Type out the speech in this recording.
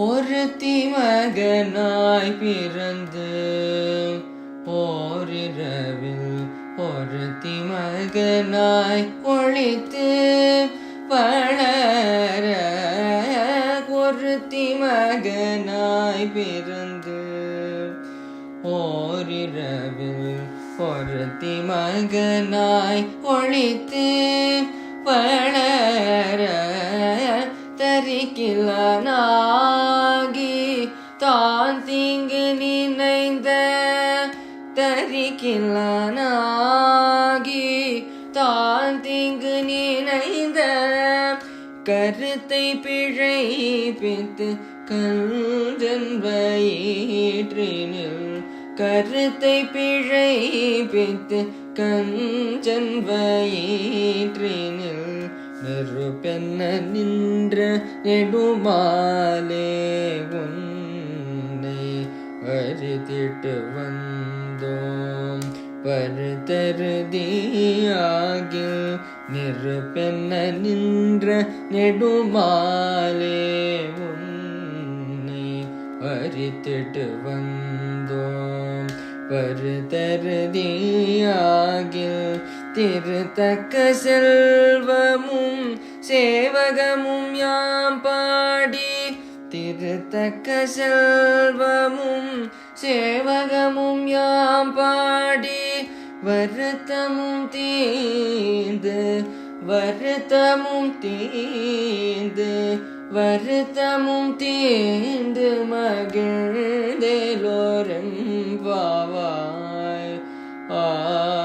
ஒருத்தி மகனாய் பிறந்து போரிரவில் ஒருத்தி மகனாய் ஒழித்து வளர ஒருத்தி மகனாய் பிறந்து ஓரிரவில் ஒருத்தி மகனாய் ஒழித்து வளர தரிக்கிலனாகி தரிக்கிலனாகி தான் தீங்கு நினைந்த கருத்தை பிழைப்பித்து கஞ்சன் வயிற்றினில் கருத்தை பிழைப்பித்து கஞ்சன் வயிற்றினில் நெருப்பென்ன நின்ற நெடுமாலே உன்னை அரித்திட்டு வந்த பருத்தருதியாகில் நெருப்பென்ன நின்ற நெடுமாலே உன்னை அரித்திட்டு வந்தோம். பருத்தருதியாகில் திருத்தக்க செல்வமும் சேவகமும் யாம் பாடி திருத்தக்க செல்வமும் சேவகமும் யாம் பாடி வருத்தமும் தீந்து வருத்தமும் தீந்து வருத்தமும் தீந்து மகிழ்ந்தேலோரம் வாவாய். ஆ